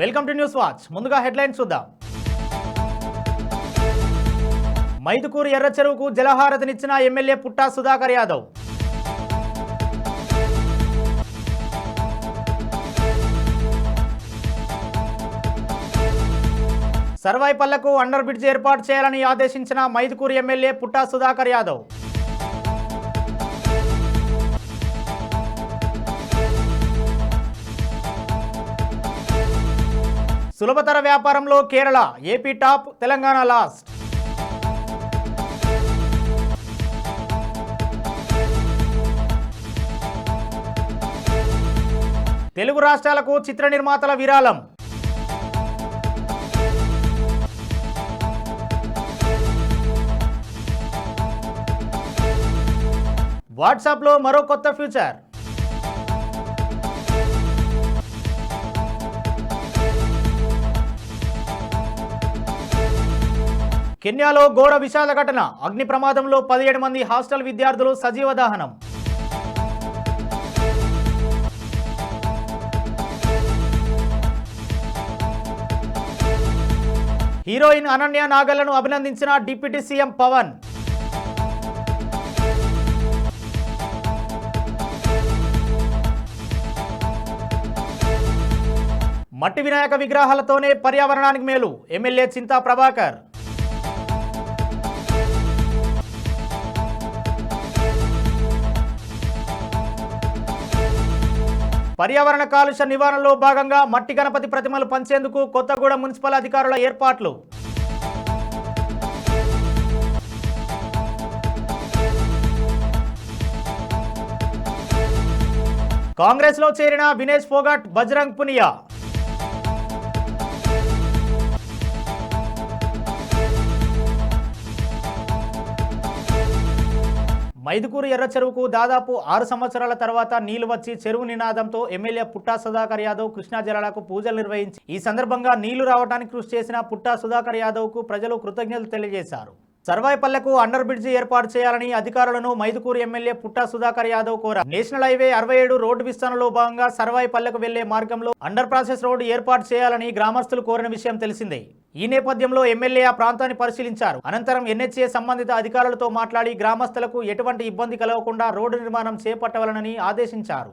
Welcome to news watch. ముందుగా headlines చూద్దాం. మైదుకూరు ఎర్ర చెరువుకు జలహారతినిచ్చిన ఎమ్మెల్యే పుట్టా సుధాకర్ యాదవ్. సర్వాయిపల్లకు అండర్ బ్రిడ్జ్ ఏర్పాటు చేయాలని ఆదేశించిన మైదుకూరు ఎమ్మెల్యే పుట్టా సుధాకర్ యాదవ్. సులభతర వ్యాపారంలో Kerala AP top Telangana last. Telugu రాష్ట్రాలకు చిత్ర నిర్మాతల విరాళం. వాట్సాప్లో మరో కొత్త ఫ్యూచర్. కెన్యాలో ఘోర విషాద ఘటన. అగ్ని ప్రమాదంలో పదిహేడు మంది హాస్టల్ విద్యార్థులు సజీవ దహనం. హీరోయిన్ అనన్య నాగలను అభినందించిన డిప్యూటీ సీఎం పవన్. మట్టి వినాయక విగ్రహాలతోనే పర్యావరణానికి మేలు. ఎమ్మెల్యే చింతా ప్రభాకర్. పర్యావరణ కాలుష్య నివారణలో భాగంగా మట్టి గణపతి ప్రతిమలు పంచేందుకు కొత్తగూడెం మున్సిపల్ అధికారుల ఏర్పాట్లు. కాంగ్రెస్లో చేరిన వినేష్ ఫోగాట్ బజరంగ్ పునియా మైదుకూరు ఎర్ర చెరువుకు దాదాపు ఆరు సంవత్సరాల తర్వాత నీళ్ళు వచ్చి చెరువు నినాదంతో ఎమ్మెల్యే పుట్టా సుధాకర్ యాదవ్ కృష్ణా జలాలకు పూజలు నిర్వహించి ఈ సందర్భంగా నీళ్ళు రావడానికి కృషి చేసిన పుట్టా సుధాకర్ యాదవ్కు ప్రజలు కృతజ్ఞతలు తెలియజేశారు. సర్వాయిపల్లెకు అండర్ బ్రిడ్జి ఏర్పాటు చేయాలని అధికారులను మైదుకూరు ఎమ్మెల్యే పుట్టా సుధాకర్ యాదవ్ కోరారు. నేషనల్ హైవే అరవై ఏడు రోడ్డు విస్తరణలో భాగంగా సర్వాయిపల్లెకు వెళ్ళే మార్గంలో అండర్ ప్రాసెస్ రోడ్డు ఏర్పాటు చేయాలని గ్రామస్తులు కోరిన విషయం తెలిసిందే. ఈ నేపథ్యంలో ఎమ్మెల్యే ఆ ప్రాంతాన్ని పరిశీలించారు. అనంతరం ఎన్హెచ్ఏ సంబంధిత అధికారులతో మాట్లాడి గ్రామస్తులకు ఎటువంటి ఇబ్బంది కలగకుండా రోడ్డు నిర్మాణం చేపట్టవలనని ఆదేశించారు.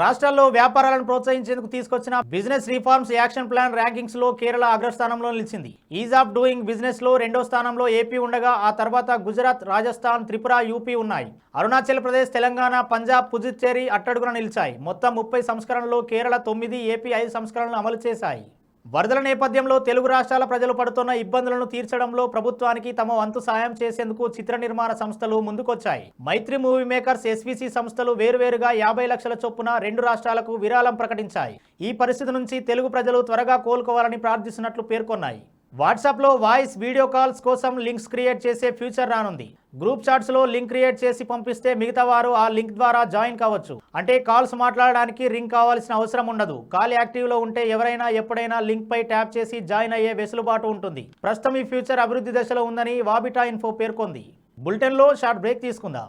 రాష్ట్రాల్లో వ్యాపారాలను ప్రోత్సహించేందుకు తీసుకొచ్చిన బిజినెస్ రిఫార్మ్స్ యాక్షన్ ప్లాన్ ర్యాంకింగ్స్లో కేరళ అగ్రస్థానంలో నిలిచింది. ఈజ్ ఆఫ్ డూయింగ్ బిజినెస్లో రెండో స్థానంలో ఏపీ ఉండగా ఆ తర్వాత గుజరాత్ రాజస్థాన్ త్రిపుర యూపీ ఉన్నాయి. అరుణాచల్ ప్రదేశ్ తెలంగాణ పంజాబ్ పుదుచ్చేరి అట్టడుగున నిలిచాయి. మొత్తం ముప్పై సంస్కరణలో కేరళ తొమ్మిది ఏపీ ఐదు సంస్కరణలు అమలు చేశాయి. వరదల నేపథ్యంలో తెలుగు రాష్ట్రాల ప్రజలు పడుతున్న ఇబ్బందులను తీర్చడంలో ప్రభుత్వానికి తమ వంతు సాయం చేసేందుకు చిత్ర నిర్మాణ సంస్థలు ముందుకొచ్చాయి. మైత్రి మూవీ మేకర్స్ ఎస్విసి సంస్థలు వేరువేరుగా యాభై లక్షల చొప్పున రెండు రాష్ట్రాలకు విరాళం ప్రకటించాయి. ఈ పరిస్థితి నుంచి తెలుగు ప్రజలు త్వరగా కోలుకోవాలని ప్రార్థిస్తున్నట్లు పేర్కొన్నాయి. వాట్సాప్లో వాయిస్ వీడియో కాల్స్ కోసం లింక్స్ క్రియేట్ చేసే ఫ్యూచర్ రానుంది. గ్రూప్ చాట్స్లో లింక్ క్రియేట్ చేసి పంపిస్తే మిగతా వారు ఆ లింక్ ద్వారా జాయిన్ కావచ్చు. అంటే కాల్స్ మాట్లాడడానికి రింగ్ కావాల్సిన అవసరం ఉండదు. కాల్ యాక్టివ్లో ఉంటే ఎవరైనా ఎప్పుడైనా లింక్ పై ట్యాప్ చేసి జాయిన్ అయ్యే వెసులుబాటు ఉంటుంది. ప్రస్తుతం ఈ ఫ్యూచర్ అభివృద్ధి దశలో ఉందని వాబిటా ఇన్ఫో పేర్కొంది. బులెటిన్లో షార్ట్ బ్రేక్ తీసుకుందాం.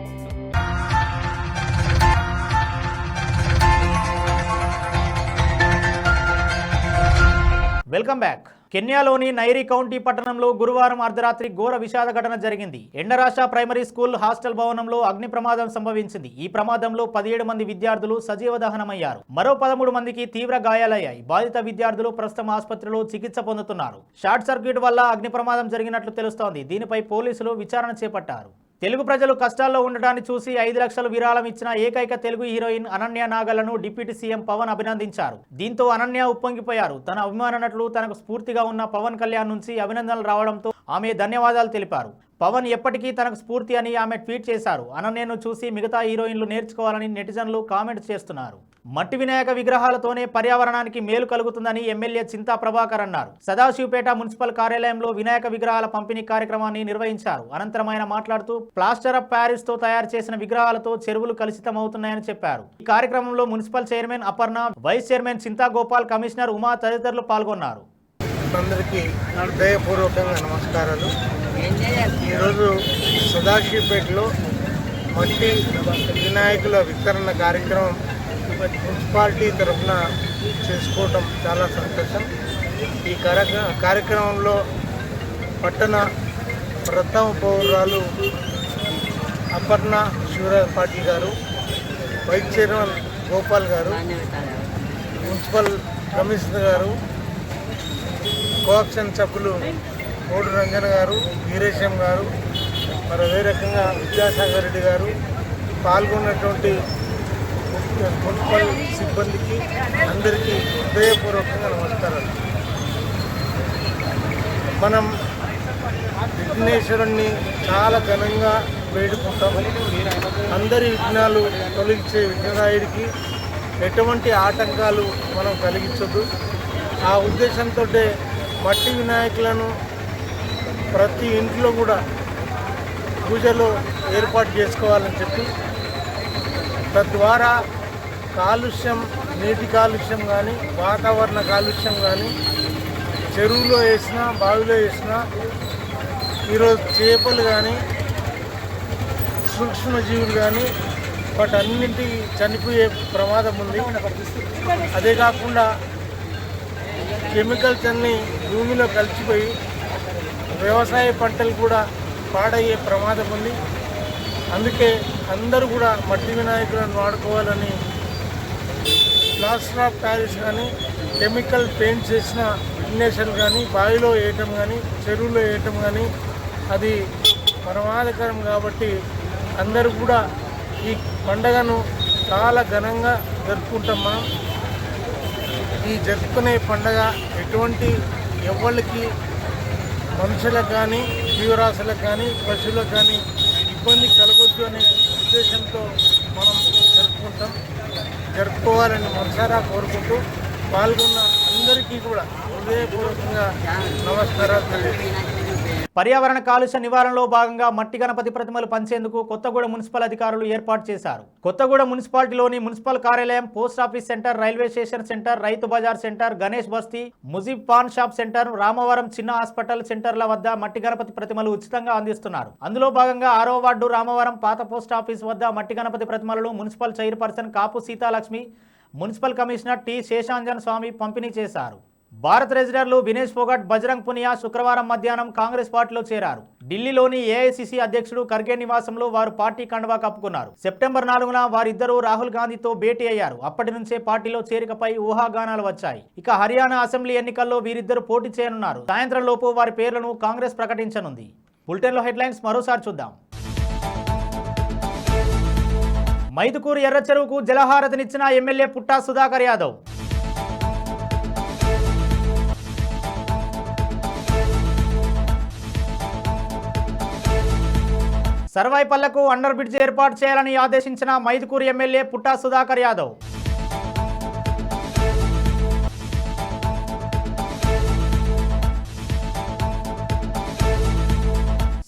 Welcome back. కెన్యాలోని నైరీ కౌంటీ పట్టణంలో గురువారం అర్ధరాత్రి ఘోర విషాద ఘటన జరిగింది. ఎండరాశ ప్రైమరీ స్కూల్ హాస్టల్ భవనంలో అగ్ని ప్రమాదం సంభవించింది. ఈ ప్రమాదంలో పదిహేడు మంది విద్యార్థులు సజీవ దహనమయ్యారు. మరో పదమూడు మందికి తీవ్ర గాయాలయ్యాయి. బాధిత విద్యార్థులు ప్రస్తుతం ఆసుపత్రిలో చికిత్స పొందుతున్నారు. షార్ట్ సర్క్యూట్ వల్ల అగ్ని ప్రమాదం జరిగినట్లు తెలుస్తోంది. దీనిపై పోలీసులు విచారణ చేపట్టారు. తెలుగు ప్రజలు కష్టాల్లో ఉండటాన్ని చూసి ఐదు లక్షలు విరాళం ఇచ్చిన ఏకైక తెలుగు హీరోయిన్ అనన్య నాగలను డిప్యూటీ సీఎం పవన్ అభినందించారు. దీంతో అనన్య ఉప్పొంగిపోయారు. తన అభిమాన నటులు తనకు స్ఫూర్తిగా ఉన్న పవన్ కళ్యాణ్ నుంచి అభినందనలు రావడంతో ఆమె ధన్యవాదాలు తెలిపారు. పవన్ ఎప్పటికీ తనకు స్ఫూర్తి అని ఆమె ట్వీట్ చేశారు. అనన్యను చూసి మిగతా హీరోయిన్లు నేర్చుకోవాలని నెటిజన్లు కామెంట్స్ చేస్తున్నారు. మట్టి వినాయక విగ్రహాలతోనే పర్యావరణానికి మేలు కలుగుతుందని ఎమ్మెల్యే చింతా ప్రభాకర్ అన్నారు. సదాశివపేట మున్సిపల్ కార్యాలయంలో వినాయక విగ్రహాల పంపిణీ కార్యక్రమాన్ని నిర్వహించారు. అనంతరం ఆయన మాట్లాడుతూ ప్లాస్టర్ ఆఫ్ ప్యారిస్తో తయారు చేసిన విగ్రహాలతో చెరువులు కలుషితమవుతున్నాయని చెప్పారు. ఈ కార్యక్రమంలో municipal chairman Aparna vice chairman Chinta Gopal commissioner Uma తదితరులు పాల్గొన్నారు. అందరికీ హృదయపూర్వకంగా నమస్కారాలు. ఈరోజు సదాశివపేటలో మట్టి వినాయకుల వితరణ కార్యక్రమం మున్సిపాలిటీ తరఫున చేసుకోవటం చాలా సంతోషం. ఈ కార్యక్ర కార్యక్రమంలో పట్టణ ప్రథమ పౌరాలు అపర్ణ శివరాజ్ పాటిల్ గారు vice chairman Gopal garu municipal commissioner garu cooption సభ్యులు కోడు రంజన్ గారు వీరేశం గారు మరి అదే రకంగా విద్యాసాగర్ రెడ్డి గారు పాల్గొన్నటువంటి మున్సిపల్ సిబ్బందికి అందరికీ హృదయపూర్వకంగా నమస్కారాలు. మనం విఘ్నేశ్వరుణ్ణి చాలా ఘనంగా వేడుకుంటాం. అందరి విఘ్నాలు తొలగించే విఘ్నరాయుడికి ఎటువంటి ఆటంకాలు మనం కలిగించదు ఆ ఉద్దేశంతో మట్టి వినాయకులను ప్రతి ఇంట్లో కూడా పూజలో ఏర్పాటు చేసుకోవాలని చెప్పి తద్వారా కాలుష్యం నీటి కాలుష్యం కానీ వాతావరణ కాలుష్యం కానీ చెరువులో వేసినా బావిలో వేసినా ఈరోజు చేపలు కానీ సూక్ష్మజీవులు కానీ వాటన్నింటి చనిపోయే ప్రమాదం ఉంది. అదే కాకుండా కెమికల్స్ అన్నీ భూమిలో కలిసిపోయి వ్యవసాయ పంటలు కూడా పాడయ్యే ప్రమాదం ఉంది. అందుకే అందరూ కూడా మట్టి వినాయకులను వాడుకోవాలని ప్లాస్టర్ ఆఫ్ ప్యారిస్ కానీ కెమికల్ పెయింట్ చేసిన విఘ్నేశ్వరులు కానీ బావిలో వేయటం కానీ చెరువులో వేయటం కానీ అది ప్రమాదకరం కాబట్టి అందరూ కూడా ఈ పండగను చాలా ఘనంగా జరుపుకుంటాం మనం. ఈ జరుపుకునే పండగ ఎటువంటి ఎవరికి మనుషులకు కానీ జీవరాశులకు కానీ పశువులకు కానీ ఇబ్బంది కలగొద్దు అనే ఉద్దేశంతో మనం జరుపుకుంటాం. జరుపుకోవాలని మనసారా కోరుకుంటూ పాల్గొన్న అందరికీ కూడా హృదయపూర్వకంగా నమస్కారాలు తెలియజేస్తున్నాను పర్యావరణ కాలుష్య నివారణలో భాగంగా మట్టి గణపతి ప్రతిమలు పంచేందుకు కొత్తగూడ మున్సిపల్ అధికారులు ఏర్పాటు చేశారు. కొత్తగూడ మున్సిపాలిటీలోని మున్సిపల్ కార్యాలయం post office centre railway station centre Rythu Bazar centre Ganesh బస్తీ ముజీబ్ పాన్ షాప్ సెంటర్ రామవరం చిన్న హాస్పిటల్ సెంటర్ల వద్ద మట్టి గణపతి ప్రతిమలు ఉచితంగా అందిస్తున్నారు. అందులో భాగంగా ఆరో వార్డు రామవరం పాత పోస్ట్ ఆఫీస్ వద్ద మట్టి Ganapati ప్రతిమలను municipal chairperson Kapu Seethalakshmi municipal commissioner T Seshanjan Swamy పంపిణీ చేశారు. భారత్ రెజిడర్లు వినేష్ ఫోగట్ బజరంగ్ పునియా శుక్రవారం మధ్యాహ్నం కాంగ్రెస్ పార్టీలో చేరారు. ఢిల్లీలోని ఏఐసిసి అధ్యక్షుడు ఖర్గే నివాసంలో వారు పార్టీ కండువా కప్పుకున్నారు. సెప్టెంబర్ నాలుగున వారిద్దరూ రాహుల్ గాంధీతో భేటీ అయ్యారు. అప్పటి నుంచే పార్టీలో చేరికపై ఊహాగానాలు వచ్చాయి. ఇక హర్యానా అసెంబ్లీ ఎన్నికల్లో వీరిద్దరు పోటీ చేయనున్నారు. సాయంత్రం లోపు వారి పేర్లను కాంగ్రెస్ ప్రకటించనుంది. బులెటిన్లో హెడ్లైన్స్ మరోసారి చూద్దాం. మైదుకూరు ఎర్రచెరువుకు జలహారతినిచ్చిన ఎమ్మెల్యే పుట్టా సుధాకర్ యాదవ్. సర్వాయిపల్లకు అండర్ బ్రిడ్జ్ ఏర్పాటు చేయాలని ఆదేశించిన మైదుకూరు ఎమ్మెల్యే పుట్టా సుధాకర్ యాదవ్.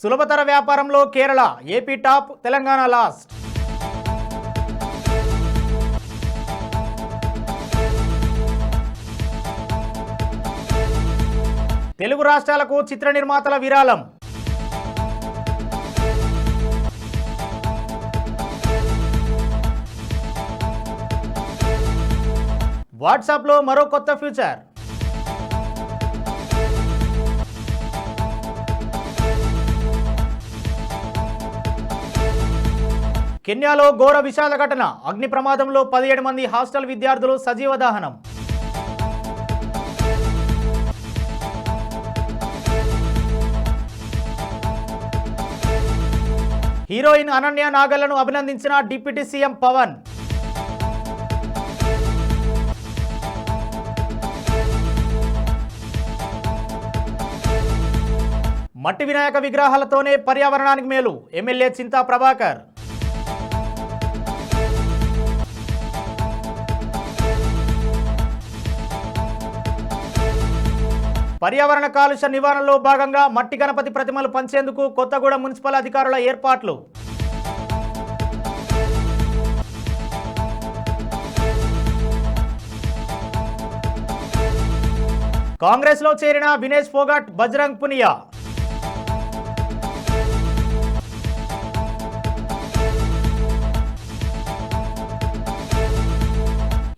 సులభతర వ్యాపారంలో Kerala AP top Telangana last. Telugu రాష్ట్రాలకు చిత్ర నిర్మాతల విరాళం. వాట్సాప్లో మరో కొత్త ఫ్యూచర్. కెన్యాలో ఘోర విషాద ఘటన. అగ్ని ప్రమాదంలో పదిహేడు మంది హాస్టల్ విద్యార్థులు సజీవ దహనం. హీరోయిన్ అనన్య నాగలను అభినందించిన డిప్యూటీ సీఎం పవన్. మట్టి వినాయక విగ్రహాలతోనే పర్యావరణానికి మేలు. ఎమ్మెల్యే చింతా ప్రభాకర్. పర్యావరణ కాలుష్య నివారణలో భాగంగా మట్టి గణపతి ప్రతిమలు పంచేందుకు కొత్తగూడ మున్సిపల్ అధికారుల ఏర్పాట్లు. కాంగ్రెస్లో చేరిన వినేష్ ఫోగాట్ బజరంగ్ పునియా.